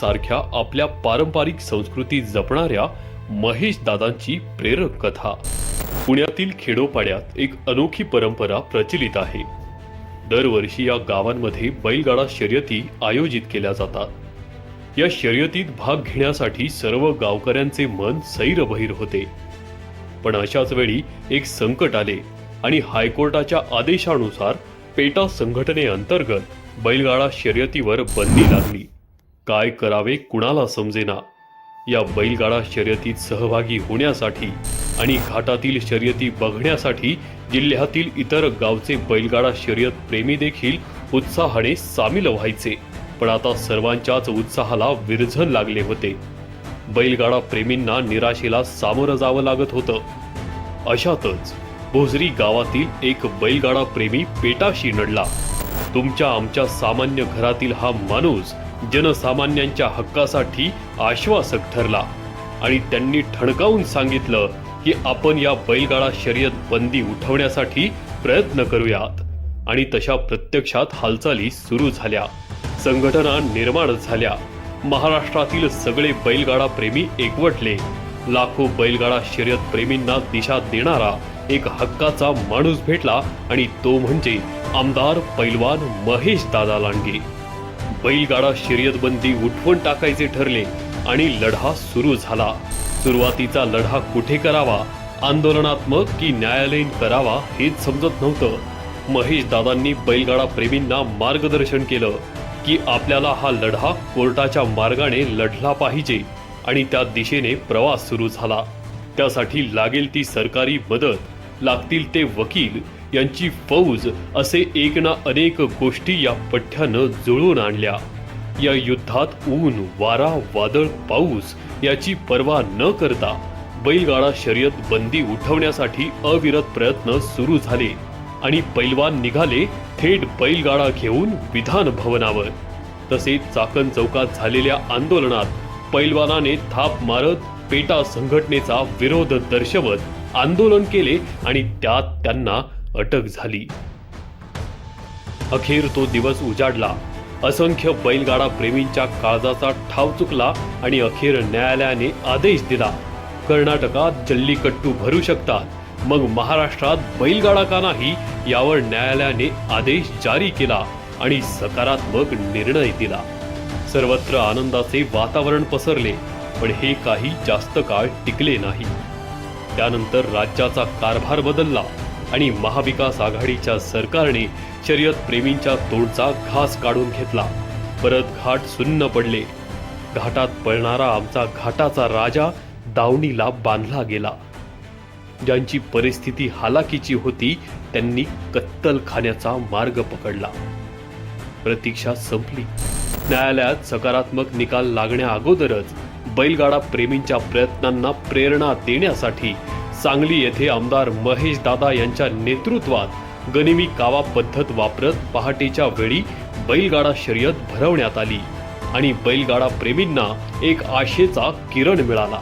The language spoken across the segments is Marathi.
सारख्या आपल्या पारंपरिक संस्कृती जपणाऱ्या महेश दादांची प्रेरक कथा. पुण्यातील खेडोपाड्यात एक अनोखी परंपरा प्रचलित आहे. दरवर्षी या गावांमध्ये बैलगाडा शर्यती आयोजित केल्या जातात. या शर्यतीत भाग घेण्यासाठी सर्व गावकऱ्यांचे मन सैरबहीर होते. पण अशाच वेळी एक संकट आले आणि हायकोर्टाच्या आदेशानुसार पेटा संघटनेअंतर्गत बैलगाडा शर्यतीवर बंदी लागली. काय करावे कुणाला समजेना? या बैलगाडा शर्यतीत सहभागी होण्यासाठी आणि घाटातील शर्यती बघण्यासाठी जिल्ह्यातील इतर गावचे बैलगाडा शर्यत प्रेमी देखील उत्साहाने सामील व्हायचे. पण आता सर्वांच्याच उत्साहाला विरझन लागले होते. बैलगाडा प्रेमींना निराशेला सामोरं जावं लागत होतं. अशातच भोजरी गावातील एक बैलगाडा प्रेमी पेटाशी नडला. तुमच्या आमच्या सामान्य घरातील हा माणूस जनसामान्यांच्या हक्कासाठी आश्वासक ठरला. आणि त्यांनी ठणकावून सांगितलं की आपण या बैलगाडा शर्यत बंदी उठवण्यासाठी प्रयत्न करूयात. आणि तशा प्रत्यक्षात हालचाली सुरू झाल्या. संघटना निर्माण झाल्या. महाराष्ट्रातील सगळे बैलगाडा प्रेमी एकवटले. लाखो बैलगाडा शर्यत प्रेमींना दिशा देणारा एक हक्काचा माणूस भेटला आणि तो म्हणजे आमदार पैलवान महेश दादा लांडगे. बैलगाडा शर्यतबंदी उठवून टाकायचे ठरले आणि लढा सुरू झाला. सुरुवातीचा लढा कुठे करावा आंदोलनात्मक की न्यायालयीन करावा हेच समजत नव्हतं. महेश दादांनी बैलगाडा प्रेमींना मार्गदर्शन केलं की आपल्याला हा लढा कोर्टाच्या मार्गाने लढला पाहिजे आणि त्या दिशेने प्रवास सुरू झाला. त्यासाठी लागेल ती सरकारी मदत लागतील ते वकील यांची फौज असे एक ना अनेक गोष्टी या पठ्ठ्यानं जुळून आणल्या. या युद्धात ऊन वारा वादळ पाऊस याची पर्वा न करता बैलगाडा शर्यत बंदी उठवण्यासाठी अविरत प्रयत्न सुरू झाले आणि पैलवान निघाले थेट बैलगाडा घेऊन विधान भवनावर. तसेच चाकण चौकात झालेल्या आंदोलनात पैलवानाने थाप मारत पेटा संघटनेचा विरोध दर्शवत आंदोलन केले आणि त्यात त्यांना अटक झाली. अखेर तो दिवस उजाडला. असंख्य बैलगाडा प्रेमींच्या काळजाचा ठाव चुकला आणि अखेर न्यायालयाने आदेश दिला. कर्नाटकात जल्लीकट्टू भरू शकतात. मग महाराष्ट्रात बैलगाडा का नाही यावर न्यायालयाने आदेश जारी केला आणि सकारात्मक निर्णय दिला. सर्वत्र आनंदाचे वातावरण पसरले पण हे काही जास्त काळ टिकले नाही. त्यानंतर राज्याचा कारभार बदलला. आणि महाविकास आघाडीच्या सरकारने शर्यत प्रेमींच्या तोडचा घास काढून घेतला. परत घाट सुन्न पडले. घाटात पळणारा आमचा घाटाचा राजा दावणीला बांधला गेला. ज्यांची परिस्थिती हालाकीची होती त्यांनी कत्तल खाण्याचा मार्ग पकडला. प्रतीक्षा संपली. न्यायालयात सकारात्मक निकाल लागण्या अगोदरच बैलगाडा प्रेमींच्या प्रयत्नांना प्रेरणा देण्यासाठी सांगली येथे आमदार महेश दादा यांच्या नेतृत्वात गनिमी कावा पद्धत वापरत पहाटेच्या वेळी बैलगाडा शर्यत भरवण्यात आली आणि बैलगाडा प्रेमींना एक आशेचा किरण मिळाला.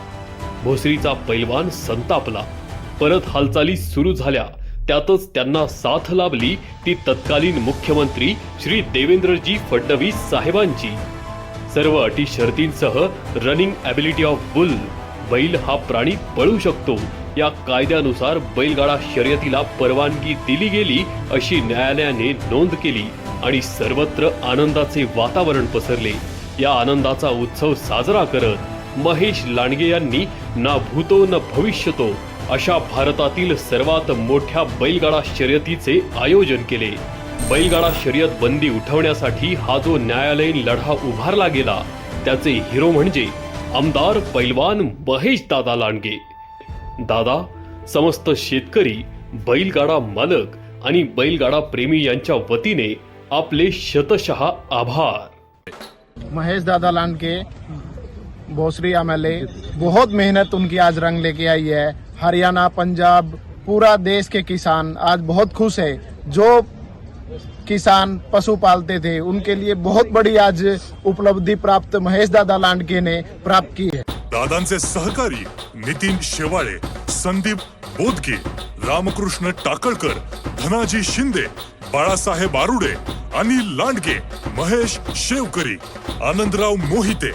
भोसरीचा पैलवान संतापला. परत हालचाली सुरू झाल्या. त्यातच त्यांना साथ लाभली ती तत्कालीन मुख्यमंत्री श्री देवेंद्रजी फडणवीस साहेबांची. सर्व अटी शर्तींसह रनिंग ॲबिलिटी ऑफ बुल बैल हा प्राणी पळू शकतो. या कायद्यानुसार बैलगाडा शर्यतीला परवानगी दिली गेली अशी न्यायालयाने नोंद केली आणि सर्वत्र आनंदाचे वातावरण पसरले. या आनंदाचा उत्सव साजरा करत महेश लांडगे यांनी ना भूतो न भविष्यतो अशा भारतातील सर्वात मोठ्या बैलगाडा शर्यतीचे आयोजन केले. बैलगाडा शर्यत बंदी उठवण्यासाठी हा जो न्यायालयीन लढा उभारला गेला त्याचे हिरो म्हणजे आमदार पैलवान महेश दादा लांडगे. दादा समस्त शेतकरी बैलगाडा मालक आणि बैलगाडा प्रेमी यांच्या वतीने आपले शतशः आभार. महेश दादा लान के भोसरी एमएलए बहुत मेहनत उनकी आज रंग लेके आई है। हरियाणा पंजाब पूरा देश के किसान आज बहुत खुश है। जो किसान पशु पालते थे उनके लिए बहुत बड़ी आज उपलब्धि प्राप्त महेश दादा लांडके ने प्राप्त की है। दादांचे सहकारी नितीन शेवाळे संदीप बोदके रामकृष्ण टाकळकर धनाजी शिंदे बाळासाहेब आरुडे अनिल लांडगे महेश शेवकरी आनंदराव मोहिते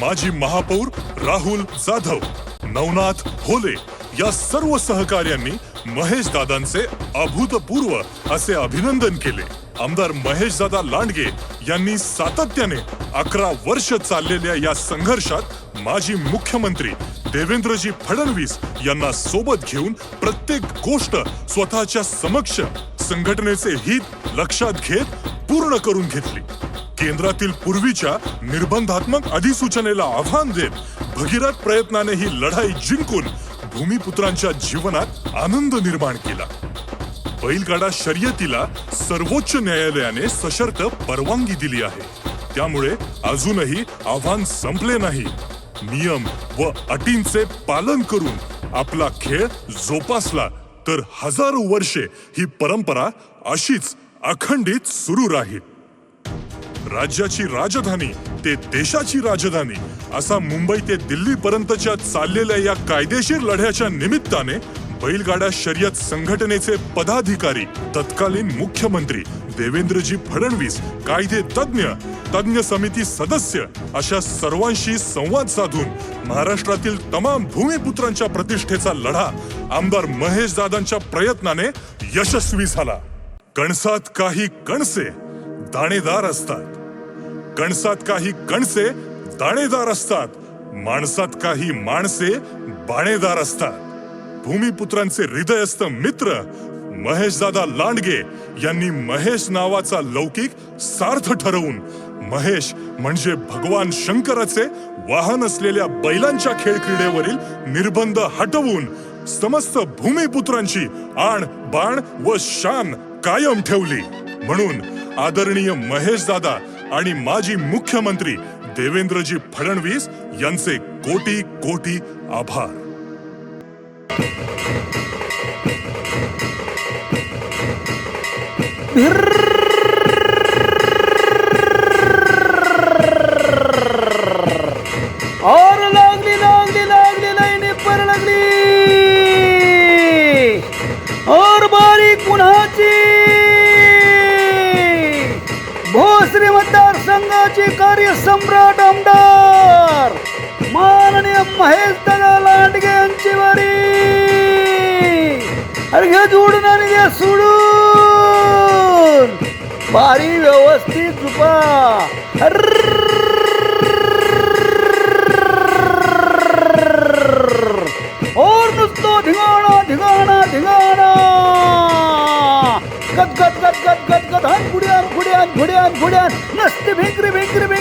माजी महापौर राहुल जाधव नवनाथ होले या सर्व सहकार्यांनी महेश दादांचे अभूतपूर्व असे अभिनंदन केले. आमदार महेश दादा लांडगे यांनी सातत्याने अकरा वर्ष चाललेल्या या संघर्षात माजी मुख्यमंत्री देवेंद्रजी फडणवीस यांना सोबत घेऊन प्रत्येक गोष्ट स्वतःच्या समक्ष संघटनेचे हित लक्षात घेत पूर्ण करून घेतली. केंद्रातील पूर्वीच्या निर्बंधात्मक अधिसूचनेला आव्हान देत भगीरथ प्रयत्नाने ही लढाई जिंकून भूमिपुत्रांच्या जीवनात आनंद निर्माण केला. बैलगाडा शर्यतीला सर्वोच्च न्यायालयाने सशर्त परवानगी दिली आहे. त्यामुळे अजूनही आव्हान संपले नाही. नियम व अटींचे पालन करून आपला खेळ जोपासला तर हजारो वर्षे ही परंपरा अशीच अखंडित सुरू राहील. राज्याची राजधानी ते देशाची राजधानी. असा मुंबई ते दिल्ली पर्यंतच्या चाललेल्या या कायदेशीर लढ्याच्या निमित्ताने बैलगाडा शर्यत संघटनेचे पदाधिकारी तत्कालीन मुख्यमंत्री देवेंद्रजी फडणवीस कायदे तज्ञ तज्ञ समिती सदस्य अशा सर्वांशी संवाद साधून महाराष्ट्रातील तमाम भूमिपुत्रांच्या प्रतिष्ठेचा लढा आमदार महेश दादांच्या प्रयत्नाने यशस्वी झाला. कणसात काही कणसे दाणेदार असतात. कणसात काही कणसे दाणेदार असतात. माणसात काही माणसे बाणेदार असतात. भूमिपुत्रांचे हृदयस्थ मित्र महेशदादा लांडगे यांनी महेश नावाचा लौकिक सार्थ ठरवून महेश म्हणजे भगवान शंकराचे वाहन असलेल्या बैलांच्या खेळ क्रीडेवरील निर्बंध हटवून समस्त भूमिपुत्रांची आण बाण व शान कायम ठेवली. म्हणून आदरणीय महेश दादा आणि माजी मुख्यमंत्री देवेंद्रजी फडणवीस यांचे कोटी कोटी आभार. सम्राट आमदार माननीय महेश दादा अरे घ्या जोडून बारी व्यवस्थित झुपा और नुसतो धिंगाणा धिंगाणा धिंगाणा गद गद गद गद गद गद भिंकरी